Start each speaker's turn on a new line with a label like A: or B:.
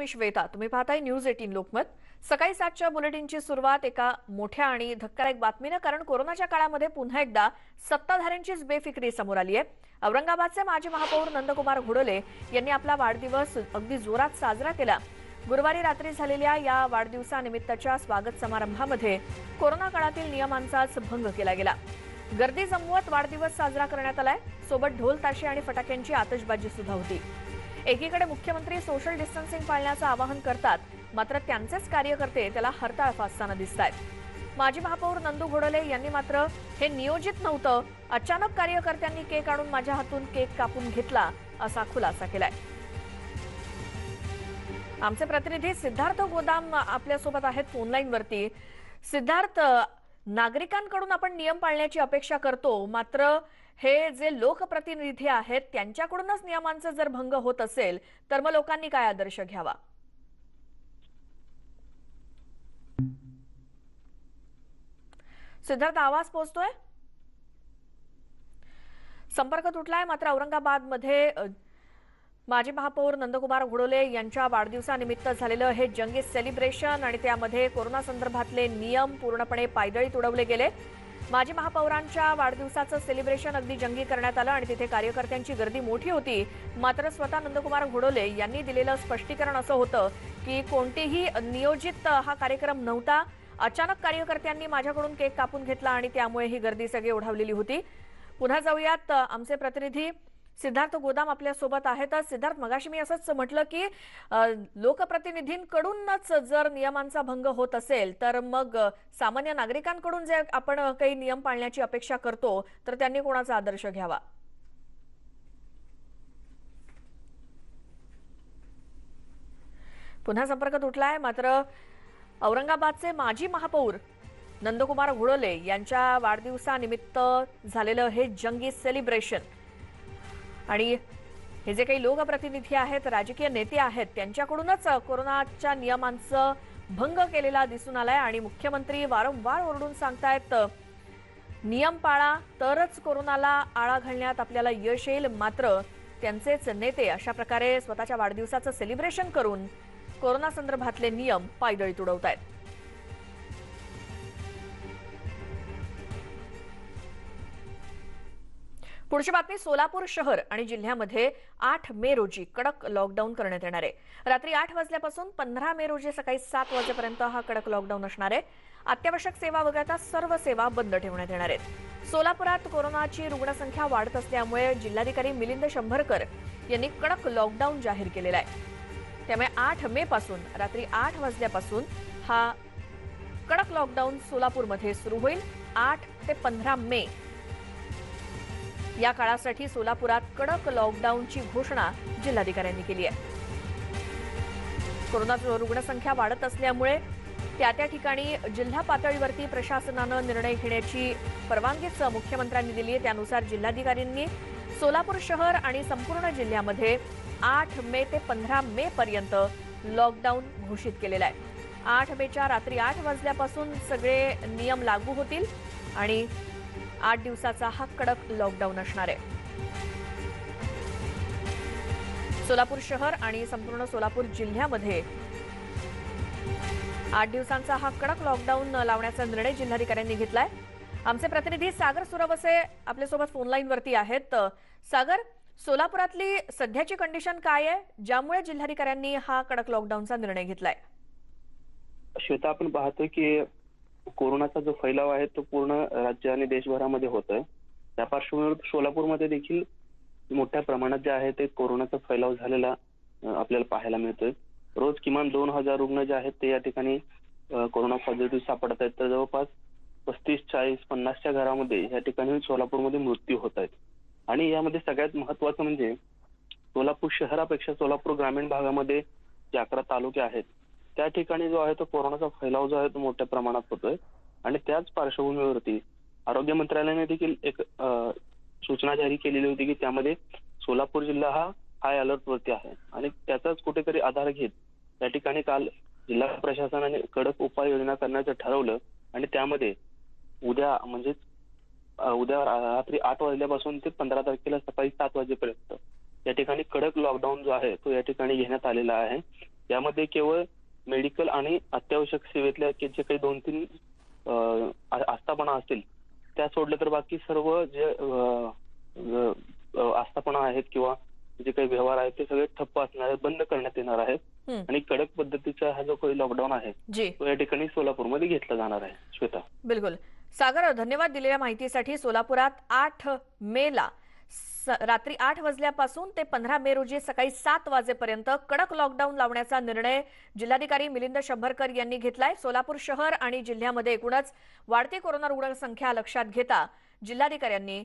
A: मी श्वेता तुम्ही पाहताय news eighteen Lokmat. सकाळी सातच्या बुलेटिनची सुरुवात एका मोठ्या आणि धक्कादायक बातमीनं कारण कोरोनाच्या काळामध्ये पुन्हा एकदा सत्ताधाऱ्यांचीच बेफिक्री समोर आली आहे. औरंगाबादचे माजी महापौर नंदकुमार घोडले यांनी आपला वाढदिवस अगदी जोरात साजरा केला. गुरुवारी रात्री झालेल्या या वाढदिवसानिमित्तच्या स्वागत समारंभामध्ये कोरोना काळातील नियमांचाच भंग केला गेला. गर्दी जमवत वाढदिवस साजरा करण्यात आलाय. सोबत ढोल ताशे आणि फटाक्यांची आतषबाजी सुद्धा होती. एकीकडे मुख्यमंत्री सोशल डिस्टन्सिंग पाळण्याचं आवाहन करतात मात्र त्यांचेच कार्यकर्ते त्याला हरताळ फासताना दिसत आहेत माजी महापौर नंदू घोडले यांनी मात्र हे नियोजित नव्हतं अचानक कार्यकर्त्यांनी केक आणून माझ्या हातून केक कापून घेतला असा खुलासा केलाय. आमचे प्रतिनिधी सिद्धार्थ गोदाम आपल्यासोबत आहेत फोनलाईन वरती. सिद्धार्थ नागरिकांकडून आपण नियम पाळण्याची अपेक्षा करतो. मात्र हे जे लोकप्रतिनिधी आहेत त्यांच्याकडूनच नियमांचा जर भंग होत असेल तर मग लोकांनी काय आदर्श घ्यावा? सिद्धार्थ आवाज पोहोचतोय संपर्क तुटलाय मात्र औरंगाबादमध्ये माजी महापौर नंदकुमार घोडोले यांच्या वाढदिवसानिमित्त झालेलं हे जंगी सेलिब्रेशन आणि त्यामध्ये कोरोना संदर्भातले नियम पूर्णपणे पायदळी तुडवले गेले. माजी महापौरांच्या वाढदिवसाचं सेलिब्रेशन अगदी जंगी करण्यात आलं आणि तिथे कार्यकर्त्यांची गर्दी मोठी होती. मात्र स्वतः नंदकुमार घोडोले यांनी दिलेलं स्पष्टीकरण असं होतं की कोणतीही नियोजित हा कार्यक्रम नव्हता. अचानक कार्यकर्त्यांनी माझ्याकडून केक कापून घेतला आणि त्यामुळे ही गर्दी सगळी ओढावलेली होती. पुन्हा जाऊयात आमचे प्रतिनिधी सिद्धार्थ गोदाम आपल्यासोबत आहेतच सिद्धार्थ मगाशी मी असंच म्हटलं की लोकप्रतिनिधींकडूनच जर नियमांचा भंग होत असेल तर मग सामान्य नागरिकांकडून जे आपण काही नियम पाळण्याची अपेक्षा करतो तर त्यांनी कोणाचा आदर्श घ्यावा? पुन्हा संपर्क तुटलाय मात्र औरंगाबादचे माजी महापौर नंदकुमार घोडोले यांच्या वाढदिवसानिमित्त झालेलं हे जंगी सेलिब्रेशन. आणि हे जे काही लोकप्रतिनिधी आहेत राजकीय नेते आहेत त्यांच्याकडूनच कोरोनाच्या नियमांचं भंग केलेला दिसून आलाय आणि मुख्यमंत्री वारंवार ओरडून सांगतायत नियम पाळा तरच कोरोनाला आळा घालण्यात आपल्याला यश येईल. मात्र त्यांचेच नेते अशा प्रकारे स्वतःच्या वाढदिवसाचं सेलिब्रेशन करून कोरोना संदर्भातले नियम पायदळी तुडवत आहेत पुढची बातमी सोलापूर शहर आणि जिल्ह्यामध्ये आठ मे रोजी कडक लॉकडाऊन करण्यात येणार आहे. रात्री आठ वाजल्यापासून पंधरा मे रोजी सकाळी सात वाजेपर्यंत हा कडक लॉकडाऊन असणार आहे. अत्यावश्यक सेवा वगळता सर्व सेवा बंद ठेवण्यात येणार आहेत. सोलापुरात कोरोनाची रुग्णसंख्या वाढत असल्यामुळे जिल्हाधिकारी मिलिंद शंभरकर यांनी कडक लॉकडाऊन जाहीर केलेला आहे. त्यामुळे आठ मे पासून रात्री आठ वाजल्यापासून हा कडक लॉकडाऊन सोलापूरमध्ये सुरू होईल. आठ ते पंधरा मे या काळासाठी सोलापुरात कडक लॉकडाऊनची घोषणा जिल्हाधिकाऱ्यांनी केली आहे. कोरोना रुग्णसंख्या वाढत असल्यामुळे त्या त्या ठिकाणी जिल्हा पातळीवरती प्रशासनानं निर्णय घेण्याची परवानगीच मुख्यमंत्र्यांनी दिली आहे. त्यानुसार जिल्हाधिकाऱ्यांनी सोलापूर शहर आणि संपूर्ण जिल्ह्यामध्ये आठ मे ते पंधरा मे पर्यंत लॉकडाऊन घोषित केलेला आहे. आठ मेच्या रात्री आठ वाजल्यापासून सगळे नियम लागू होतील आणि आठ दिवसाचा हा कडक लॉकडाऊन असणार आहे. सोलापूर शहर आणि संपूर्ण सोलापूर जिल्ह्यामध्ये आठ दिवसांचा हा कडक लॉकडाऊन लावण्याचा निर्णय जिल्हाधिकाऱ्यांनी घेतलाय. आमचे प्रतिनिधी सागर सुरवसे आपल्यासोबत फोनलाईनवरती आहेत. सागर सोलापुरातली सध्याची कंडिशन काय आहे? ज्यामुळे जिल्हाधिकाऱ्यांनी हा कडक लॉकडाऊनचा निर्णय घेतलाय?
B: श्वेता आपण पाहतोय की कोरोनाचा जो फैलाव आहे तो पूर्ण राज्य आणि देशभरामध्ये होतोय. त्या पार्श्वभूमीवर सोलापूरमध्ये देखील मोठ्या प्रमाणात जे आहे ते कोरोनाचा फैलाव झालेला आपल्याला पाहायला मिळतोय. रोज किमान दोन हजार रुग्ण जे आहेत ते या ठिकाणी कोरोना पॉझिटिव्ह सापडत आहेत. तर जवळपास पस्तीस चाळीस पन्नासच्या घरामध्ये या ठिकाणी सोलापूरमध्ये मृत्यू होत आहेत. आणि यामध्ये सगळ्यात महत्वाचं म्हणजे सोलापूर शहरापेक्षा सोलापूर ग्रामीण भागामध्ये जे अकरा तालुके आहेत त्या ठिकाणी जो आहे तो कोरोनाचा फैलाव जो आहे तो मोठ्या प्रमाणात होतोय. आणि त्याच पार्श्वभूमीवरती आरोग्य मंत्रालयाने देखील एक सूचना जारी केलेली होती की त्यामध्ये सोलापूर जिल्हा हा हाय अलर्ट वरती आहे. आणि त्याचाच कुठेतरी आधार घेत त्या ठिकाणी काल जिल्हा प्रशासनाने कडक उपाययोजना करण्याचं ठरवलं. आणि त्यामध्ये उद्या म्हणजेच उद्या रात्री आठ वाजल्यापासून ते पंधरा तारखेला सकाळी सात वाजेपर्यंत या ठिकाणी कडक लॉकडाऊन जो आहे तो या ठिकाणी घेण्यात आलेला आहे. यामध्ये केवळ मेडिकल आणि अत्यावश्यक सेवेतल्या जे काही दोन तीन आस्थापना असतील त्या सोडल्या तर बाकी सर्व जे आस्थापना आहेत किंवा जे काही व्यवहार आहेत ते सगळे ठप्प असणार आहेत बंद करण्यात येणार आहेत. आणि कडक पद्धतीचा हा जो काही लॉकडाऊन आहे
A: जी.
B: तो या ठिकाणी सोलापूरमध्ये घेतला जाणार आहे श्वेता.
A: बिलकुल. सागर धन्यवाद दिलेल्या माहितीसाठी सोलापुरात आठ मेला. रात्री आठ वाजल्यापासून ते पंधरा मे रोजी सकाळी सात वाजेपर्यंत कडक लॉकडाऊन लावण्याचा निर्णय जिल्हाधिकारी मिलिंद शंभरकर यांनी घेतलाय. सोलापूर शहर आणि जिल्ह्यामध्ये एकूणच वाढती कोरोना रुग्णसंख्या लक्षात घेता जिल्हाधिकाऱ्यांनी